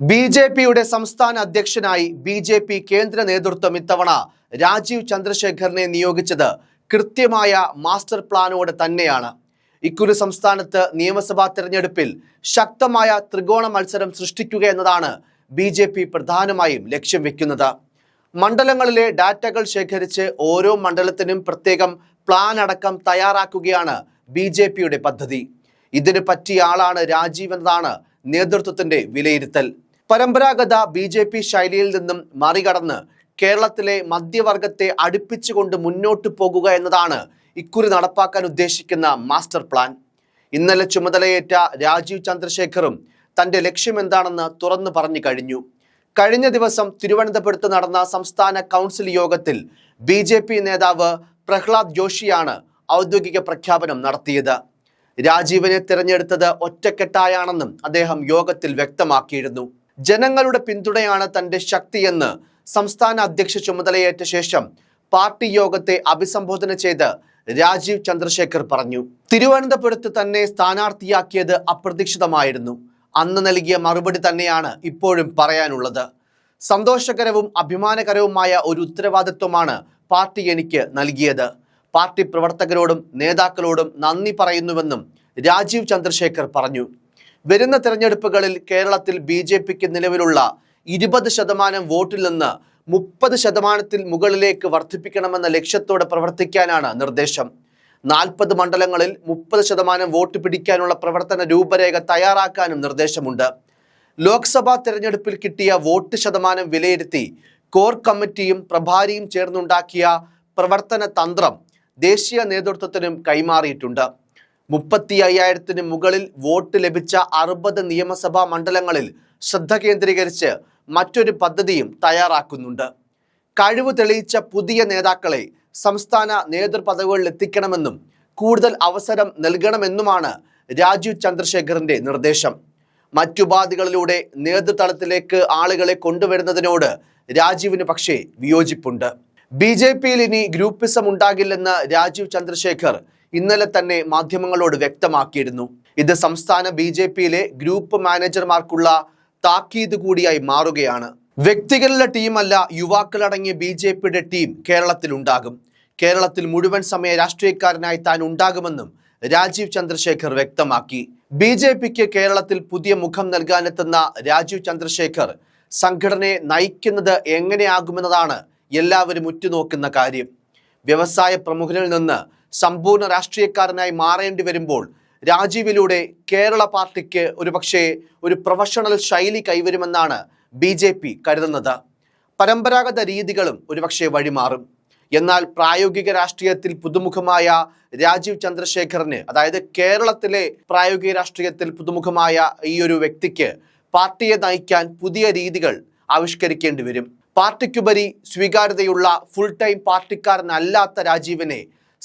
B J പിയുടെ സംസ്ഥാന അധ്യക്ഷനായി ബി ജെ പി കേന്ദ്ര നേതൃത്വം ഇത്തവണ രാജീവ് ചന്ദ്രശേഖറിനെ നിയോഗിച്ചത് കൃത്യമായ മാസ്റ്റർ പ്ലാനോട് തന്നെയാണ്. ഇക്കുറി സംസ്ഥാനത്ത് നിയമസഭാ തെരഞ്ഞെടുപ്പിൽ ശക്തമായ ത്രികോണ മത്സരം സൃഷ്ടിക്കുക എന്നതാണ് ബി ജെ പി പ്രധാനമായും ലക്ഷ്യം വെക്കുന്നത്. മണ്ഡലങ്ങളിലെ ഡാറ്റകൾ ശേഖരിച്ച് ഓരോ മണ്ഡലത്തിനും പ്രത്യേകം പ്ലാൻ അടക്കം തയ്യാറാക്കുകയാണ് ബി ജെ പിയുടെ പദ്ധതി. ഇതിന് പറ്റിയ ആളാണ് രാജീവ് എന്നതാണ് നേതൃത്വത്തിന്റെ വിലയിരുത്തൽ. പരമ്പരാഗത ബി ജെ പി ശൈലിയിൽ നിന്നും മറികടന്ന് കേരളത്തിലെ മധ്യവർഗത്തെ അടുപ്പിച്ചുകൊണ്ട് മുന്നോട്ട് പോകുക എന്നതാണ് ഇക്കുറി നടപ്പാക്കാൻ ഉദ്ദേശിക്കുന്ന മാസ്റ്റർ പ്ലാൻ. ഇന്നലെ ചുമതലയേറ്റ രാജീവ് ചന്ദ്രശേഖറും തന്റെ ലക്ഷ്യം എന്താണെന്ന് തുറന്നു പറഞ്ഞു കഴിഞ്ഞു. കഴിഞ്ഞ ദിവസം തിരുവനന്തപുരത്ത് നടന്ന സംസ്ഥാന കൗൺസിൽ യോഗത്തിൽ ബി ജെ പി നേതാവ് പ്രഹ്ലാദ് ജോഷിയാണ് ഔദ്യോഗിക പ്രഖ്യാപനം നടത്തിയത്. രാജീവിനെ തിരഞ്ഞെടുത്തത് ഒറ്റക്കെട്ടായാണെന്നും അദ്ദേഹം യോഗത്തിൽ വ്യക്തമാക്കിയിരുന്നു. ജനങ്ങളുടെ പിന്തുണയാണ് തന്റെ ശക്തിയെന്ന് സംസ്ഥാന അധ്യക്ഷ ചുമതലയേറ്റ ശേഷം പാർട്ടി യോഗത്തെ അഭിസംബോധന ചെയ്ത് രാജീവ് ചന്ദ്രശേഖർ പറഞ്ഞു. തിരുവനന്തപുരത്ത് തന്നെ സ്ഥാനാർത്ഥിയാക്കിയത് അപ്രതീക്ഷിതമായിരുന്നു. അന്ന് നൽകിയ മറുപടി തന്നെയാണ് ഇപ്പോഴും പറയാനുള്ളത്. സന്തോഷകരവും അഭിമാനകരവുമായ ഒരു ഉത്തരവാദിത്വമാണ് പാർട്ടി എനിക്ക് നൽകിയത്. പാർട്ടി പ്രവർത്തകരോടും നേതാക്കളോടും നന്ദി പറയുന്നുവെന്നും രാജീവ് ചന്ദ്രശേഖർ പറഞ്ഞു. വരുന്ന തെരഞ്ഞെടുപ്പുകളിൽ കേരളത്തിൽ ബി ജെ പിക്ക് നിലവിലുള്ള ഇരുപത് ശതമാനം വോട്ടിൽ നിന്ന് മുപ്പത് ശതമാനത്തിൽ മുകളിലേക്ക് വർദ്ധിപ്പിക്കണമെന്ന ലക്ഷ്യത്തോടെ പ്രവർത്തിക്കാനാണ് നിർദ്ദേശം. നാൽപ്പത് മണ്ഡലങ്ങളിൽ മുപ്പത് ശതമാനം വോട്ട് പിടിക്കാനുള്ള പ്രവർത്തന രൂപരേഖ തയ്യാറാക്കാനും നിർദ്ദേശമുണ്ട്. ലോക്സഭാ തെരഞ്ഞെടുപ്പിൽ കിട്ടിയ വോട്ട് ശതമാനം വിലയിരുത്തി കോർ കമ്മിറ്റിയും പ്രഭാരിയും ചേർന്നുണ്ടാക്കിയ പ്രവർത്തന തന്ത്രം ദേശീയ നേതൃത്വത്തിനും കൈമാറിയിട്ടുണ്ട്. മുപ്പത്തി അയ്യായിരത്തിന് മുകളിൽ വോട്ട് ലഭിച്ച അറുപത് നിയമസഭാ മണ്ഡലങ്ങളിൽ ശ്രദ്ധ കേന്ദ്രീകരിച്ച് മറ്റൊരു പദ്ധതിയും തയ്യാറാക്കുന്നുണ്ട്. കഴിവ് തെളിയിച്ച പുതിയ നേതാക്കളെ സംസ്ഥാന നേതൃപദവികളിൽ എത്തിക്കണമെന്നും കൂടുതൽ അവസരം നൽകണമെന്നുമാണ് രാജീവ് ചന്ദ്രശേഖറിന്റെ നിർദ്ദേശം. മറ്റുപാധികളിലൂടെ നേതൃതലത്തിലേക്ക് ആളുകളെ കൊണ്ടുവരുന്നതിനോട് രാജീവിന് പക്ഷേ വിയോജിപ്പുണ്ട്. ബി ജെ പിയിൽ ഇനി ഗ്രൂപ്പിസം ഉണ്ടാകില്ലെന്ന് രാജീവ് ചന്ദ്രശേഖർ ഇന്നലെ തന്നെ മാധ്യമങ്ങളോട് വ്യക്തമാക്കിയിരുന്നു. ഇത് സംസ്ഥാന ബി ജെ പിയിലെ ഗ്രൂപ്പ് മാനേജർമാർക്കുള്ള താക്കീത് കൂടിയായി മാറുകയാണ്. വ്യക്തികളുടെ ടീമല്ല യുവാക്കളടങ്ങിയ ബി ജെ പിയുടെ ടീം കേരളത്തിൽ ഉണ്ടാകും കേരളത്തിൽ മുഴുവൻ സമയ രാഷ്ട്രീയക്കാരനായി താൻ ഉണ്ടാകുമെന്നും രാജീവ് ചന്ദ്രശേഖർ വ്യക്തമാക്കി. ബി ജെ പിക്ക് കേരളത്തിൽ പുതിയ മുഖം നൽകാനെത്തുന്ന രാജീവ് ചന്ദ്രശേഖർ സംഘടനയെ നയിക്കുന്നത് എങ്ങനെയാകുമെന്നതാണ് എല്ലാവരും ഉറ്റുനോക്കുന്ന കാര്യം. വ്യവസായ പ്രമുഖരിൽ നിന്ന് സമ്പൂർണ രാഷ്ട്രീയക്കാരനായി മാറേണ്ടി വരുമ്പോൾ രാജീവിലൂടെ കേരള പാർട്ടിക്ക് ഒരുപക്ഷെ ഒരു പ്രൊഫഷണൽ ശൈലി കൈവരുമെന്നാണ് ബി ജെ പി കരുതുന്നത്. പരമ്പരാഗത രീതികളും ഒരുപക്ഷെ വഴിമാറും. എന്നാൽ പ്രായോഗിക രാഷ്ട്രീയത്തിൽ പുതുമുഖമായ രാജീവ് ചന്ദ്രശേഖറിന് അതായത് കേരളത്തിലെ പ്രായോഗിക രാഷ്ട്രീയത്തിൽ പുതുമുഖമായ ഈ ഒരു വ്യക്തിക്ക് പാർട്ടിയെ നയിക്കാൻ പുതിയ രീതികൾ ആവിഷ്കരിക്കേണ്ടി വരും. പാർട്ടിക്കുപരി സ്വീകാര്യതയുള്ള ഫുൾ ടൈം പാർട്ടിക്കാരനല്ലാത്ത രാജീവിനെ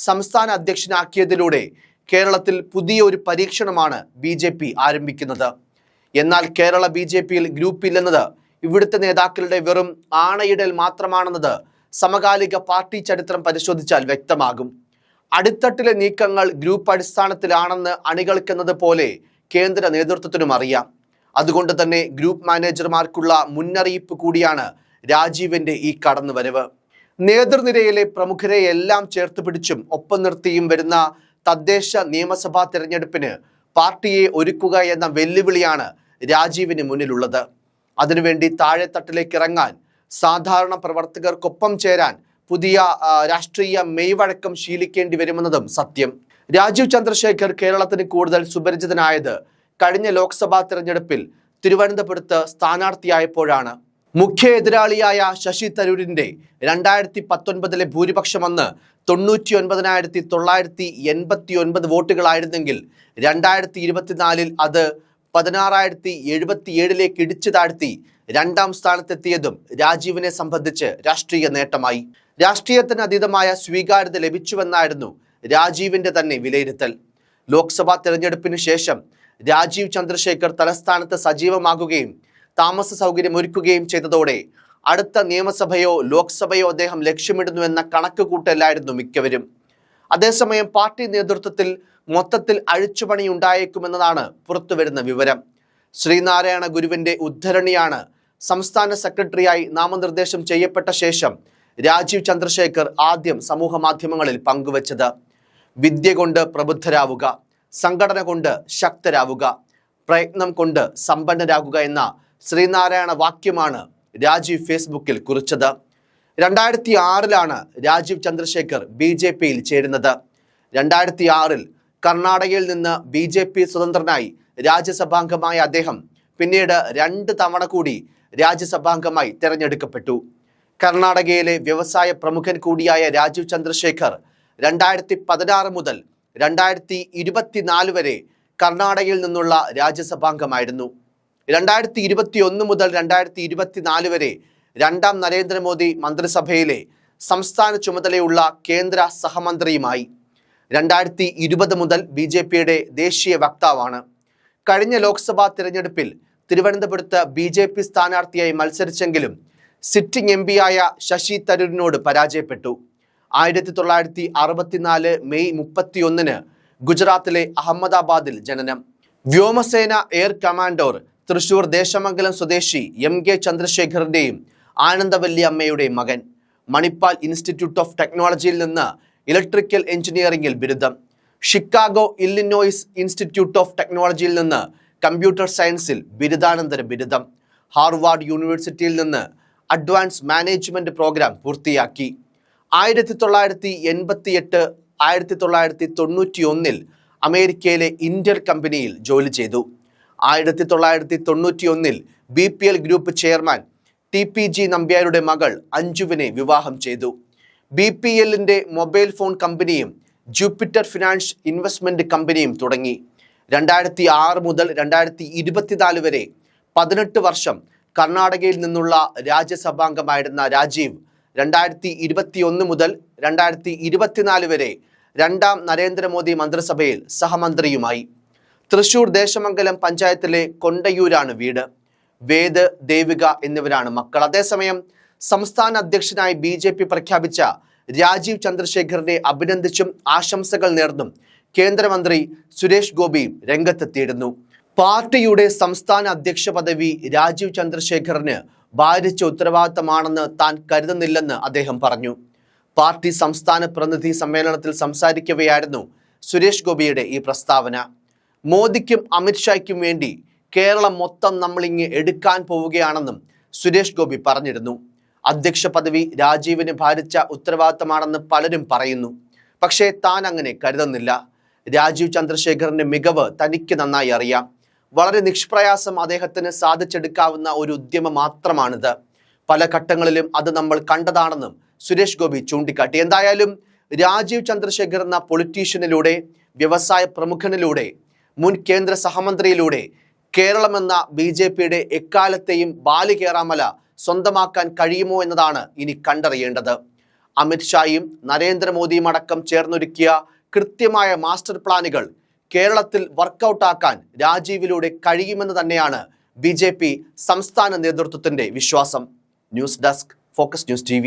സംസ്ഥാന അധ്യക്ഷനാക്കിയതിലൂടെ കേരളത്തിൽ പുതിയ ഒരു പരീക്ഷണമാണ് ബി ജെ പി ആരംഭിക്കുന്നത്. എന്നാൽ കേരള ബി ജെ പിയിൽ ഗ്രൂപ്പില്ലെന്നത് ഇവിടുത്തെ നേതാക്കളുടെ വെറും ആണയിടൽ മാത്രമാണെന്നത് സമകാലിക പാർട്ടി ചരിത്രം പരിശോധിച്ചാൽ വ്യക്തമാകും. അടിത്തട്ടിലെ നീക്കങ്ങൾ ഗ്രൂപ്പ് അടിസ്ഥാനത്തിലാണെന്ന് അണികൾക്കെന്നത് പോലെ കേന്ദ്ര നേതൃത്വത്തിനും അറിയാം. അതുകൊണ്ട് തന്നെ ഗ്രൂപ്പ് മാനേജർമാർക്കുള്ള മുന്നറിയിപ്പ് കൂടിയാണ് രാജീവിന്റെ ഈ കടന്നുവരവ്. നേതൃനിരയിലെ പ്രമുഖരെ എല്ലാം ചേർത്ത് പിടിച്ചും ഒപ്പം നിർത്തിയും വരുന്ന തദ്ദേശ നിയമസഭാ തെരഞ്ഞെടുപ്പിന് പാർട്ടിയെ ഒരുക്കുക എന്ന വെല്ലുവിളിയാണ് രാജീവിന് മുന്നിലുള്ളത്. അതിനുവേണ്ടി താഴെത്തട്ടിലേക്ക് ഇറങ്ങാൻ സാധാരണ പ്രവർത്തകർക്കൊപ്പം ചേരാൻ പുതിയ രാഷ്ട്രീയ മെയ്വഴക്കം ശീലിക്കേണ്ടി വരുമെന്നതും സത്യം. രാജീവ് ചന്ദ്രശേഖർ കേരളത്തിന് കൂടുതൽ സുപരിചിതനായത് കഴിഞ്ഞ ലോക്സഭാ തിരഞ്ഞെടുപ്പിൽ തിരുവനന്തപുരത്ത് സ്ഥാനാർത്ഥിയായപ്പോഴാണ്. മുഖ്യ എതിരാളിയായ ശശി തരൂരിന്റെ രണ്ടായിരത്തി പത്തൊൻപതിലെ ഭൂരിപക്ഷമെന്ന് തൊണ്ണൂറ്റി ഒൻപതിനായിരത്തി തൊള്ളായിരത്തി എൺപത്തി ഒൻപത് വോട്ടുകളായിരുന്നെങ്കിൽ രണ്ടായിരത്തി ഇരുപത്തിനാലിൽ അത് പതിനാറായിരത്തി എഴുപത്തി ഏഴിലേക്ക് ഇടിച്ചു താഴ്ത്തി രണ്ടാം സ്ഥാനത്തെത്തിയതും രാജീവിനെ സംബന്ധിച്ച് രാഷ്ട്രീയ നേട്ടമായി. രാഷ്ട്രീയത്തിന് അതീതമായ സ്വീകാര്യത ലഭിച്ചുവെന്നായിരുന്നു രാജീവിന്റെ തന്നെ വിലയിരുത്തൽ. ലോക്സഭാ തെരഞ്ഞെടുപ്പിന് ശേഷം രാജീവ് ചന്ദ്രശേഖർ തലസ്ഥാനത്ത് സജീവമാകുകയും താമസ സൗകര്യം ഒരുക്കുകയും ചെയ്തതോടെ അടുത്ത നിയമസഭയോ ലോക്സഭയോ അദ്ദേഹം ലക്ഷ്യമിടുന്നുവെന്ന കണക്ക് കൂട്ടലായിരുന്നു മിക്കവരും. അതേസമയം പാർട്ടി നേതൃത്വത്തിൽ മൊത്തത്തിൽ അഴിച്ചുപണി ഉണ്ടായേക്കുമെന്നതാണ് പുറത്തുവരുന്ന വിവരം. ശ്രീനാരായണ ഗുരുവിന്റെ ഉദ്ധരണിയാണ് സംസ്ഥാന സെക്രട്ടറിയായി നാമനിർദ്ദേശം ചെയ്യപ്പെട്ട ശേഷം രാജീവ് ചന്ദ്രശേഖർ ആദ്യം സമൂഹ മാധ്യമങ്ങളിൽ പങ്കുവച്ചത്. വിദ്യ കൊണ്ട് പ്രബുദ്ധരാവുക സംഘടന കൊണ്ട് ശക്തരാവുക പ്രയത്നം കൊണ്ട് സമ്പന്നരാകുക എന്ന ശ്രീനാരായണ വാക്യമാണ് രാജീവ് ഫേസ്ബുക്കിൽ കുറിച്ചത്. രണ്ടായിരത്തി ആറിലാണ് രാജീവ് ചന്ദ്രശേഖർ ബി ജെ പിയിൽ ചേരുന്നത്. രണ്ടായിരത്തി ആറിൽ കർണാടകയിൽ നിന്ന് ബി ജെ പി സ്വതന്ത്രനായി രാജ്യസഭാംഗമായ അദ്ദേഹം പിന്നീട് രണ്ട് തവണ കൂടി രാജ്യസഭാംഗമായി തിരഞ്ഞെടുക്കപ്പെട്ടു. കർണാടകയിലെ വ്യവസായ പ്രമുഖൻ കൂടിയായ രാജീവ് ചന്ദ്രശേഖർ രണ്ടായിരത്തി പതിനാറ് മുതൽ രണ്ടായിരത്തി ഇരുപത്തിനാല് വരെ കർണാടകയിൽ നിന്നുള്ള രാജ്യസഭാംഗമായിരുന്നു. രണ്ടായിരത്തി ഇരുപത്തി ഒന്ന് മുതൽ രണ്ടായിരത്തി ഇരുപത്തിനാല് വരെ രണ്ടാം നരേന്ദ്രമോദി മന്ത്രിസഭയിലെ സംസ്ഥാന ചുമതലയുള്ള കേന്ദ്ര സഹമന്ത്രിയുമായി. രണ്ടായിരത്തി ഇരുപത് മുതൽ ബി ജെ പിയുടെ ദേശീയ വക്താവാണ്. കഴിഞ്ഞ ലോക്സഭാ തിരഞ്ഞെടുപ്പിൽ തിരുവനന്തപുരത്ത് ബി ജെ പി സ്ഥാനാർത്ഥിയായി മത്സരിച്ചെങ്കിലും സിറ്റിംഗ് എം പിയായ ശശി തരൂരിനോട് പരാജയപ്പെട്ടു. ആയിരത്തി തൊള്ളായിരത്തി അറുപത്തിനാല് മെയ് മുപ്പത്തിയൊന്നിന് ഗുജറാത്തിലെ അഹമ്മദാബാദിൽ ജനനം. വ്യോമസേന എയർ കമാൻഡോർ തൃശൂർ ദേശമംഗലം സ്വദേശി എം കെ ചന്ദ്രശേഖറിന്റെയും ആനന്ദവല്ലി അമ്മയുടെയും മകൻ. മണിപ്പാൽ ഇൻസ്റ്റിറ്റ്യൂട്ട് ഓഫ് ടെക്നോളജിയിൽ നിന്ന് ഇലക്ട്രിക്കൽ എഞ്ചിനീയറിംഗിൽ ബിരുദം. ഷിക്കാഗോ ഇല്ലിനോയിസ് ഇൻസ്റ്റിറ്റ്യൂട്ട് ഓഫ് ടെക്നോളജിയിൽ നിന്ന് കമ്പ്യൂട്ടർ സയൻസിൽ ബിരുദാനന്തര ബിരുദം. ഹാർവാർഡ് യൂണിവേഴ്സിറ്റിയിൽ നിന്ന് അഡ്വാൻസ് മാനേജ്മെന്റ് പ്രോഗ്രാം പൂർത്തിയാക്കി. ആയിരത്തി തൊള്ളായിരത്തി എൺപത്തി എട്ട് ആയിരത്തി തൊള്ളായിരത്തി തൊണ്ണൂറ്റി ഒന്നിൽ അമേരിക്കയിലെ ഇന്റൽ കമ്പനിയിൽ ജോലി ചെയ്തു. ആയിരത്തി തൊള്ളായിരത്തി തൊണ്ണൂറ്റി ഒന്നിൽ B P L group chairman T P G നമ്പ്യാരുടെ മകൾ അഞ്ജുവിനെ വിവാഹം ചെയ്തു. ബി പി എല്ലിന്റെ മൊബൈൽ ഫോൺ കമ്പനിയും ജൂപ്പിറ്റർ ഫിനാൻസ് ഇൻവെസ്റ്റ്മെന്റ് കമ്പനിയും തുടങ്ങി. രണ്ടായിരത്തി ആറ് മുതൽ രണ്ടായിരത്തി ഇരുപത്തിനാല് വരെ പതിനെട്ട് വർഷം കർണാടകയിൽ നിന്നുള്ള രാജ്യസഭാംഗമായിരുന്ന രാജീവ് രണ്ടായിരത്തി ഇരുപത്തി ഒന്ന് മുതൽ രണ്ടായിരത്തി ഇരുപത്തിനാല് വരെ രണ്ടാം നരേന്ദ്രമോദി മന്ത്രിസഭയിൽ സഹമന്ത്രിയുമായി. തൃശൂർ ദേശമംഗലം പഞ്ചായത്തിലെ കൊണ്ടയൂരാണ് വീട്. വേദ് ദേവിക എന്നിവരാണ് മക്കൾ. അതേസമയം സംസ്ഥാന അധ്യക്ഷനായി ബി ജെ പി പ്രഖ്യാപിച്ച രാജീവ് ചന്ദ്രശേഖറിനെ അഭിനന്ദിച്ചും ആശംസകൾ നേർന്നും കേന്ദ്രമന്ത്രി സുരേഷ് ഗോപി രംഗത്തെത്തിയിരുന്നു. പാർട്ടിയുടെ സംസ്ഥാന അധ്യക്ഷ പദവി രാജീവ് ചന്ദ്രശേഖറിന് ഭാരിച്ച ഉത്തരവാദിത്തമാണെന്ന് താൻ കരുതുന്നില്ലെന്ന് അദ്ദേഹം പറഞ്ഞു. പാർട്ടി സംസ്ഥാന പ്രതിനിധി സമ്മേളനത്തിൽ സംസാരിക്കവെയായിരുന്നു സുരേഷ് ഗോപിയുടെ ഈ പ്രസ്താവന. മോദിക്കും അമിത്ഷായ്ക്കും വേണ്ടി കേരളം മൊത്തം നമ്മളിങ്ങ് എടുക്കാൻ പോവുകയാണെന്നും സുരേഷ് ഗോപി പറഞ്ഞിരുന്നു. അധ്യക്ഷ പദവി രാജീവിന് ഭാരിച്ച ഉത്തരവാദിത്തമാണെന്ന് പലരും പറയുന്നു. പക്ഷേ താൻ അങ്ങനെ കരുതുന്നില്ല. രാജീവ് ചന്ദ്രശേഖറിന്റെ മികവ് തനിക്ക് നന്നായി അറിയാം. വളരെ നിഷ്പ്രയാസം അദ്ദേഹത്തിന് സാധിച്ചെടുക്കാവുന്ന ഒരു ഉദ്യമം മാത്രമാണിത്. പല ഘട്ടങ്ങളിലും അത് നമ്മൾ കണ്ടതാണെന്നും സുരേഷ് ഗോപി ചൂണ്ടിക്കാട്ടി. എന്തായാലും രാജീവ് ചന്ദ്രശേഖർ എന്ന പൊളിറ്റീഷ്യനിലൂടെ വ്യവസായ പ്രമുഖനിലൂടെ മുൻ കേന്ദ്ര സഹമന്ത്രിയിലൂടെ കേരളമെന്ന ബി ജെ പിയുടെ എക്കാലത്തെയും ബാലികേറാമല സ്വന്തമാക്കാൻ കഴിയുമോ എന്നതാണ് ഇനി കണ്ടറിയേണ്ടത്. അമിത്ഷായും നരേന്ദ്രമോദിയും അടക്കം ചേർന്നൊരുക്കിയ കൃത്യമായ മാസ്റ്റർ പ്ലാനുകൾ കേരളത്തിൽ വർക്കൗട്ടാക്കാൻ രാജീവിലൂടെ കഴിയുമെന്ന് തന്നെയാണ് ബി സംസ്ഥാന നേതൃത്വത്തിന്റെ വിശ്വാസം. News desk focus news T